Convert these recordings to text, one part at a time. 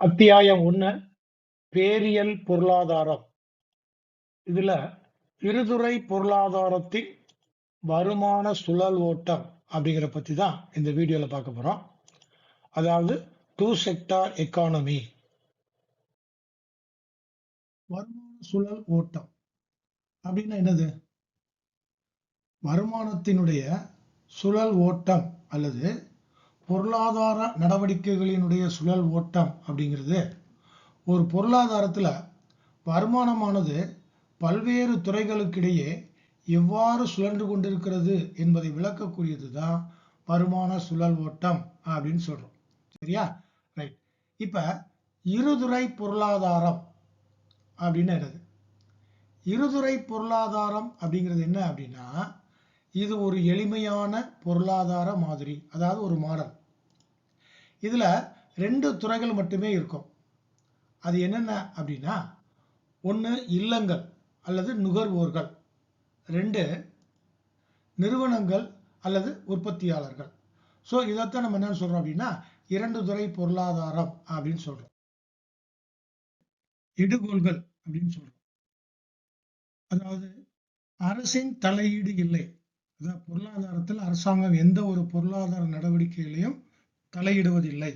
அத்தியாயம் ஒன்று பேரியல் பொருளாதாரம். இதுல இருதுறை பொருளாதாரத்தின் வருமான சுழல் ஓட்டம் அப்படிங்கிற பத்தி தான் இந்த வீடியோல பார்க்க போறோம். அதாவது டூ செக்டார் எக்கானமி வருமான சுழல் ஓட்டம் அப்படின்னா என்னது? வருமானத்தினுடைய சுழல் ஓட்டம் அல்லது பொருளாதார நடவடிக்கைகளினுடைய சுழல் ஓட்டம் அப்படிங்கிறது ஒரு பொருளாதாரத்தில் வருமானமானது பல்வேறு துறைகளுக்கிடையே எவ்வாறு சுழன்று கொண்டிருக்கிறது என்பதை விளக்கக்கூடியது தான் வருமான சுழல் ஓட்டம் அப்படின்னு சொல்கிறோம் சரியா? ரைட் இப்போ இருதுறை பொருளாதாரம் அப்படின்னு என்னது? இருதுறை பொருளாதாரம் அப்படிங்கிறது என்ன அப்படின்னா இது ஒரு எளிமையான பொருளாதார மாதிரி அதாவது ஒரு மாடல். இதில் ரெண்டு துறைகள் மட்டுமே இருக்கும். அது என்னென்ன அப்படின்னா ஒன்று இல்லங்கள் அல்லது நுகர்வோர்கள். ரெண்டு நிறுவனங்கள் அல்லது உற்பத்தியாளர்கள். ஸோ இதைத்தான் நம்ம என்ன சொல்கிறோம் அப்படின்னா இரண்டு துறை பொருளாதாரம் அப்படின்னு சொல்கிறோம் இடுகோள்கள் அப்படின்னு சொல்கிறோம் அதாவது அரசின் தலையீடு இல்லை. அதாவது பொருளாதாரத்தில் அரசாங்கம் எந்த ஒரு பொருளாதார நடவடிக்கைகளையும் தலையிடுவதில்லை.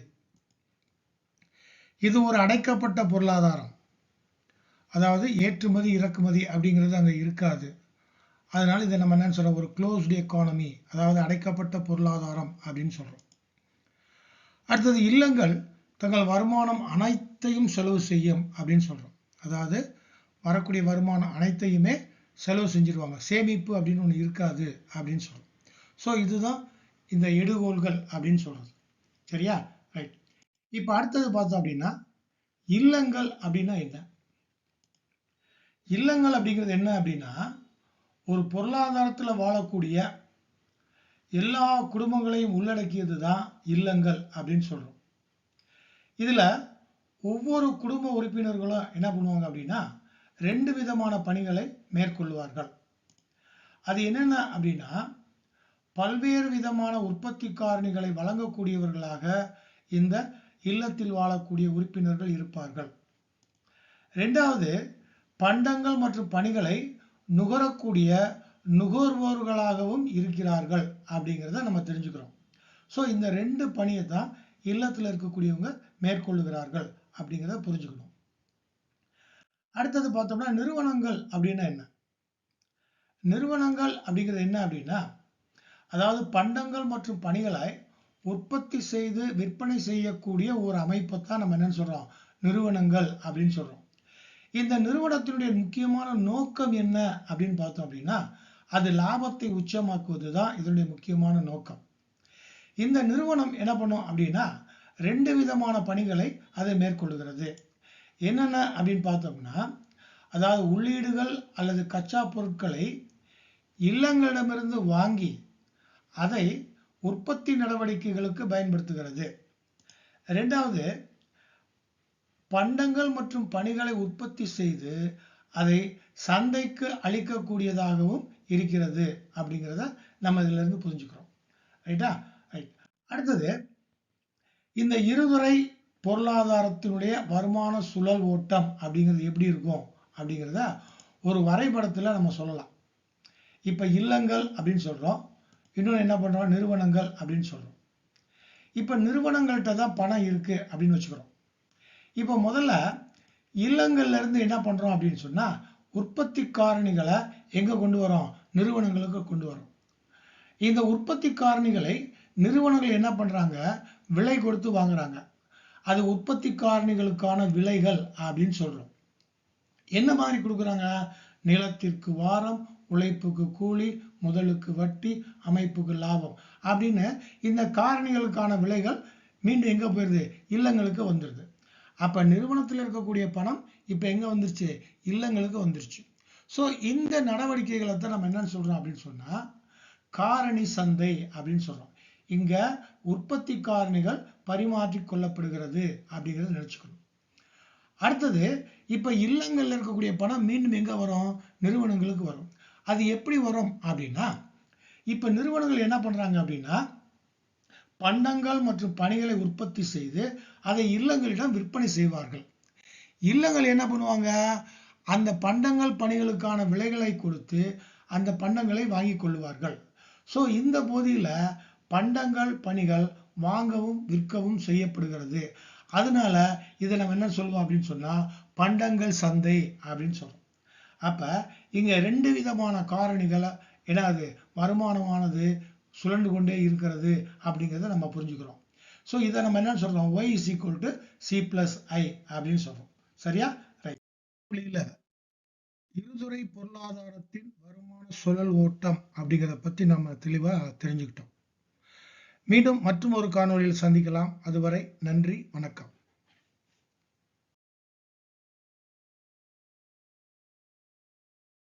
இது ஒரு அடைக்கப்பட்ட பொருளாதாரம். அதாவது ஏற்றுமதி இறக்குமதி அப்படிங்கிறது அங்கே இருக்காது. அதனால் இதை நம்ம என்னன்னு சொல்கிறோம் ஒரு க்ளோஸ்டு எக்கானமி அதாவது அடைக்கப்பட்ட பொருளாதாரம் அப்படின்னு சொல்கிறோம் அடுத்தது இல்லங்கள் தங்கள் வருமானம் அனைத்தையும் செலவு செய்யும் அப்படின்னு சொல்கிறோம் அதாவது வரக்கூடிய வருமானம் அனைத்தையுமே செலவு செஞ்சிருவாங்க. சேமிப்பு அப்படின்னு ஒன்று இருக்காது அப்படின்னு சொல்கிறோம் ஸோ இதுதான் இந்த எடுகோள்கள் அப்படின்னு சொல்கிறது சரியா? ரைட் இப்போ அடுத்தது பார்த்தோம் அப்படின்னா இல்லங்கள் அப்படின்னா என்ன? இல்லங்கள் அப்படிங்கிறது என்ன அப்படின்னா ஒரு பொருளாதாரத்தில் வாழக்கூடிய எல்லா குடும்பங்களையும் உள்ளடக்கியது தான் இல்லங்கள் அப்படின்னு சொல்கிறோம் இதில் ஒவ்வொரு குடும்ப உறுப்பினர்களும் என்ன பண்ணுவாங்க அப்படின்னா ரெண்டு விதமான பணிகளை மேற்கொள்வார்கள். அது என்னென்ன அப்படின்னா பல்வேறு விதமான உற்பத்தி காரணிகளை வழங்கக்கூடியவர்களாக இந்த இல்லத்தில் வாழக்கூடிய உறுப்பினர்கள் இருப்பார்கள். ரெண்டாவது பண்டங்கள் மற்றும் பணிகளை நுகரக்கூடிய நுகர்வோர்களாகவும் இருக்கிறார்கள் அப்படிங்கிறத நம்ம தெரிஞ்சுக்கிறோம். ஸோ இந்த ரெண்டு பணியை தான் இல்லத்தில் இருக்கக்கூடியவங்க மேற்கொள்ளுகிறார்கள் அப்படிங்கிறத புரிஞ்சுக்கணும். அடுத்தது பார்த்தோம்னா நிறுவனங்கள் அப்படின்னா என்ன? நிறுவனங்கள் அப்படிங்கிறது என்ன அப்படின்னா அதாவது பண்டங்கள் மற்றும் பணிகளை உற்பத்தி செய்து விற்பனை செய்யக்கூடிய ஒரு அமைப்பை தான் நம்ம என்னன்னு சொல்கிறோம் நிறுவனங்கள் அப்படின்னு சொல்கிறோம் இந்த நிறுவனத்தினுடைய முக்கியமான நோக்கம் என்ன அப்படின்னு பார்த்தோம் அப்படின்னா அது லாபத்தை உச்சமாக்குவது தான் இதனுடைய முக்கியமான நோக்கம். இந்த நிறுவனம் என்ன பண்ணும் அப்படின்னா ரெண்டு விதமான பணிகளை அதை மேற்கொள்கிறது. என்னென்ன அப்படின்னு பார்த்தோம்னா அதாவது உள்ளீடுகள் அல்லது கச்சா பொருட்களை இல்லங்களிடமிருந்து வாங்கி அதை உற்பத்தி நடவடிக்கைகளுக்கு பயன்படுத்துகிறது. ரெண்டாவது பண்டங்கள் மற்றும் பணிகளை உற்பத்தி செய்து அதை சந்தைக்கு அளிக்கக்கூடியதாகவும் இருக்கிறது அப்படிங்கிறத நம்ம இதிலிருந்து புரிஞ்சுக்கிறோம். ரைட்டா ரைட் அடுத்தது இந்த இருதுறை பொருளாதாரத்தினுடைய வருமான சுழல் ஓட்டம் அப்படிங்கிறது எப்படி இருக்கும் அப்படிங்கிறத ஒரு வரைபடத்தில் நம்ம சொல்லலாம். இப்போ இல்லங்கள் அப்படின்னு சொல்கிறோம் இன்னொன்று என்ன பண்ணுறோம் நிறுவனங்கள் அப்படின்னு சொல்கிறோம் இப்போ நிறுவனங்கள்கிட்ட தான் பணம் இருக்குது அப்படின்னு வச்சுக்கிறோம். இப்போ முதல்ல இல்லங்கள்ல இருந்து என்ன பண்ணுறோம் அப்படின்னு சொன்னால் உற்பத்தி காரணிகளை எங்கே கொண்டு வரோம் நிறுவனங்களுக்கு கொண்டு வரோம் இந்த உற்பத்தி காரணிகளை நிறுவனங்கள் என்ன பண்ணுறாங்க விலை கொடுத்து வாங்குறாங்க. அது உற்பத்தி காரணிகளுக்கான விலைகள் அப்படின்னு சொல்றோம். என்ன மாதிரி கொடுக்குறாங்க? நிலத்திற்கு வாரம் உழைப்புக்கு கூலி முதலுக்கு வட்டி அமைப்புக்கு லாபம். அப்படின்னு இந்த காரணிகளுக்கான விலைகள் மீண்டும் எங்கே போயிடுது இல்லங்களுக்கு வந்துடுது அப்போ நிறுவனத்தில் இருக்கக்கூடிய பணம் இப்போ எங்கே வந்துருச்சு? இல்லங்களுக்கு வந்துருச்சு. ஸோ இந்த நடவடிக்கைகளை தான் நம்ம என்னன்னு சொல்கிறோம் அப்படின்னு சொன்னால் காரணி சந்தை அப்படின்னு சொல்கிறோம் இங்கே உற்பத்தி காரணிகள் பரிமாற்றி கொள்ளப்படுகிறது அப்படிங்கிறத நினச்சிக்கணும். அடுத்தது இப்போ இல்லங்களில் இருக்கக்கூடிய பணம் மீண்டும் எங்கே வரும்? நிறுவனங்களுக்கு வரும். அது எப்படி வரும் அப்படின்னா இப்போ நிறுவனங்கள் என்ன பண்ணுறாங்க அப்படின்னா பண்டங்கள் மற்றும் பணிகளை உற்பத்தி செய்து அதை இல்லங்களிடம் விற்பனை செய்வார்கள். இல்லங்கள் என்ன பண்ணுவாங்க? அந்த பண்டங்கள் பணிகளுக்கான விலைகளை கொடுத்து அந்த பண்டங்களை வாங்கி கொள்வார்கள் ஸோ இந்த போதியில் பண்டங்கள் பணிகள் வாங்கவும் விற்கவும் செய்யப்படுகிறது. அதனால இதை நம்ம என்ன சொல்லுவோம் அப்படின்னு சொன்னால் பண்டங்கள் சந்தை அப்படின்னு சொல்கிறோம் அப்போ இங்கே ரெண்டு விதமான காரணிகளை என்னது வருமானமானது சுழண்டு கொண்டே இருக்கிறது அப்படிங்கிறத நம்ம புரிஞ்சுக்கிறோம். ஸோ இதை நம்ம என்னன்னு சொல்கிறோம் Y is equal to C plus I அப்படின்னு சொல்கிறோம் சரியா? ரைட் இருதுறை பொருளாதாரத்தின் வருமான சுழல் ஓட்டம் அப்படிங்கிறத பற்றி நம்ம தெளிவாக தெரிஞ்சுக்கிட்டோம். மீண்டும் மற்றும் ஒரு காணொளியில் சந்திக்கலாம். அதுவரை நன்றி வணக்கம்.